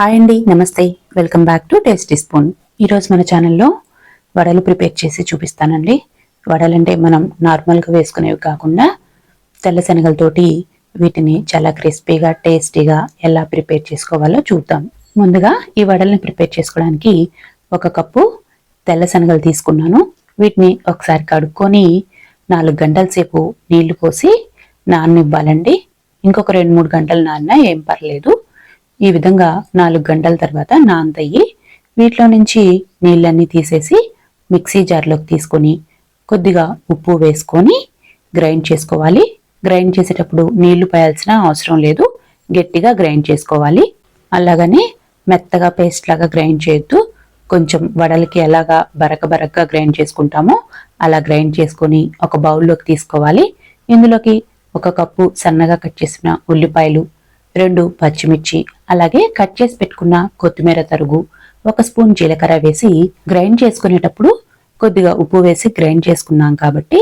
Hi అండి నమస్తే. Welcome back to tasty spoon ఈరోజు మన ఛానల్లో వడలు ప్రిపేర్ చేసి చూపిస్తానండి. వడలంటే మనం నార్మల్గా వేసుకునేవి కాకుండా తెల్ల శనగలతోటి వీటిని చాలా క్రిస్పీగా టేస్టీగా ఎలా ప్రిపేర్ చేసుకోవాలో చూద్దాం. ముందుగా ఈ వడల్ని ప్రిపేర్ చేసుకోవడానికి ఒక కప్పు తెల్ల శనగలు తీసుకున్నాను. వీటిని ఒకసారి కడుక్కొని నాలుగు గంటల సేపు నీళ్ళు పోసి నాననివ్వాలండి. ఇంకొక రెండు మూడు గంటలు నాన్న ఏం పర్లేదు. ఈ విధంగా నాలుగు గంటల తర్వాత నానతయ్యి వీటిలో నుంచి నీళ్ళన్నీ తీసేసి మిక్సీ జార్లోకి తీసుకొని కొద్దిగా ఉప్పు వేసుకొని గ్రైండ్ చేసుకోవాలి. గ్రైండ్ చేసేటప్పుడు నీళ్ళు పోయాల్సిన అవసరం లేదు. గట్టిగా గ్రైండ్ చేసుకోవాలి. అలాగనే మెత్తగా పేస్ట్ లాగా గ్రైండ్ చేయొద్దు. కొంచెం వడలకి ఎలాగా బరక బరకగా గ్రైండ్ చేసుకుంటామో అలా గ్రైండ్ చేసుకొని ఒక బౌల్లోకి తీసుకోవాలి. ఇందులోకి ఒక కప్పు సన్నగా కట్ చేసిన ఉల్లిపాయలు రెండు పచ్చిమిర్చి అలాగే కట్ చేసి పెట్టుకున్న కొత్తిమీర తరుగు ఒక స్పూన్ జీలకర్ర వేసి గ్రైండ్ చేసుకునేటప్పుడు కొద్దిగా ఉప్పు వేసి గ్రైండ్ చేసుకున్నాం కాబట్టి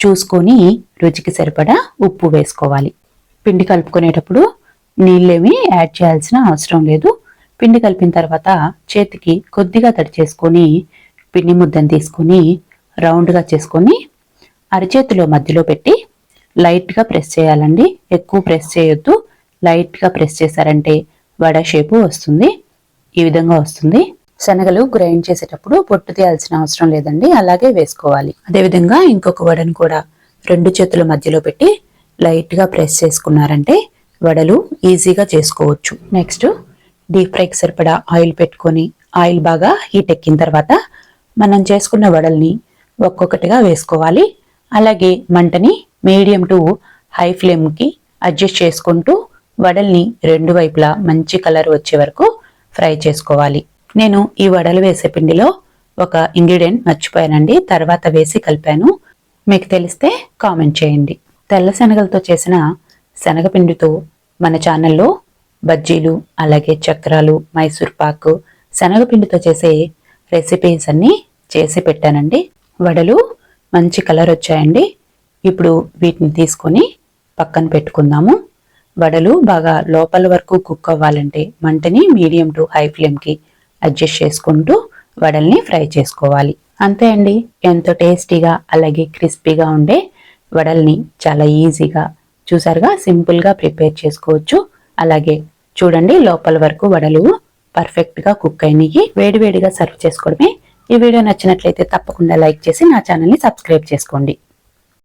చూసుకొని రుచికి సరిపడా ఉప్పు వేసుకోవాలి. పిండి కలుపుకునేటప్పుడు నీళ్ళేమి యాడ్ చేయాల్సిన అవసరం లేదు. పిండి కలిపిన తర్వాత చేతికి కొద్దిగా తడి చేసుకొని పిండి ముద్దను తీసుకొని రౌండ్గా చేసుకొని అరచేతిలో మధ్యలో పెట్టి లైట్గా ప్రెస్ చేయాలండి. ఎక్కువ ప్రెస్ చేయొద్దు. లైట్గా ప్రెస్ చేశారంటే వడ షేపు వస్తుంది. ఈ విధంగా వస్తుంది. శనగలు గ్రైండ్ చేసేటప్పుడు పొట్టు తీయాల్సిన అవసరం లేదండి. అలాగే వేసుకోవాలి. అదేవిధంగా ఇంకొక వడను కూడా రెండు చేతుల మధ్యలో పెట్టి లైట్గా ప్రెస్ చేసుకున్నారంటే వడలు ఈజీగా చేసుకోవచ్చు. నెక్స్ట్ డీప్ ఫ్రైకి సరిపడా ఆయిల్ పెట్టుకొని ఆయిల్ బాగా హీట్ ఎక్కిన తర్వాత మనం చేసుకున్న వడల్ని ఒక్కొక్కటిగా వేసుకోవాలి. అలాగే మంటని మీడియం టు హై ఫ్లేమ్కి అడ్జస్ట్ చేసుకుంటూ వడల్ని రెండు వైపులా మంచి కలర్ వచ్చే వరకు ఫ్రై చేసుకోవాలి. నేను ఈ వడలు వేసే పిండిలో ఒక ఇంగ్రీడియంట్ మర్చిపోయానండి. తర్వాత వేసి కలిపాను. మీకు తెలిస్తే కామెంట్ చేయండి. తెల్ల శనగలతో చేసిన శనగపిండితో మన ఛానల్లో బజ్జీలు అలాగే చక్రాలు మైసూర్ పాకు శనగపిండితో చేసే రెసిపీస్ అన్నీ చేసి పెట్టానండి. వడలు మంచి కలర్ వచ్చాయండి. ఇప్పుడు వీటిని తీసుకొని పక్కన పెట్టుకుందాము. వడలు బాగా లోపల వరకు కుక్ అవ్వాలంటే మంటని మీడియం టు హై ఫ్లేమ్కి అడ్జస్ట్ చేసుకుంటూ వడల్ని ఫ్రై చేసుకోవాలి. అంతే అండి. ఎంతో టేస్టీగా అలాగే క్రిస్పీగా ఉండే వడల్ని చాలా ఈజీగా చూసారుగా? సింపుల్గా ప్రిపేర్ చేసుకోవచ్చు. అలాగే చూడండి లోపల వరకు వడలు పర్ఫెక్ట్గా కుక్ అయినవి వేడివేడిగా సర్వ్ చేసుకోవడమే. ఈ వీడియో నచ్చినట్లయితే తప్పకుండా లైక్ చేసి నా ఛానల్ని సబ్స్క్రైబ్ చేసుకోండి.